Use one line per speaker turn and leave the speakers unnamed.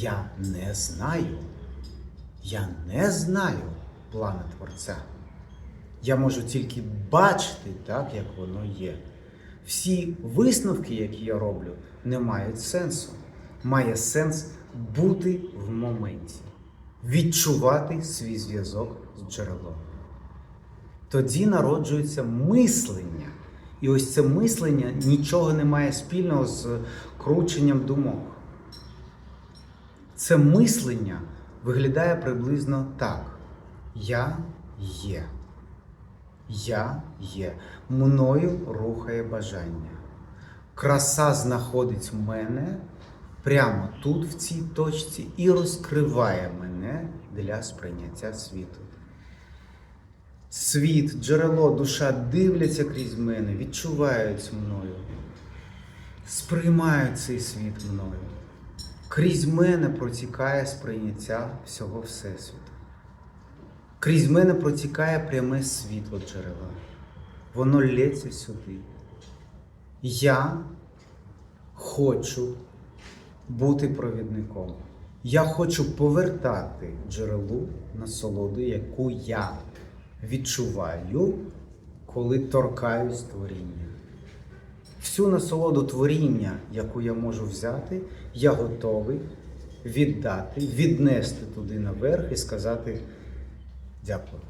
я не знаю. Я не знаю плана Творця. Я можу тільки бачити так, як воно є. Всі висновки, які я роблю, не мають сенсу. Має сенс бути в моменті, відчувати свій зв'язок з джерелом. Тоді народжується мислення. І ось це мислення нічого не має спільного з крученням думок. Це мислення виглядає приблизно так: Я є. Я є. Мною рухає бажання. Краса знаходить мене прямо тут, в цій точці, і розкриває мене для сприйняття світу. Світ, джерело, душа дивляться крізь мене, відчувають мною, сприймають цей світ мною. Крізь мене протікає сприйняття всього Всесвіту. Крізь мене протікає пряме світло джерела. Воно лється сюди. Я хочу бути провідником. Я хочу повертати джерелу насолоду, яку я відчуваю, коли торкаюсь творіння. Всю насолоду творіння, яку я можу взяти, я готовий віддати, віднести туди наверх і сказати дякую.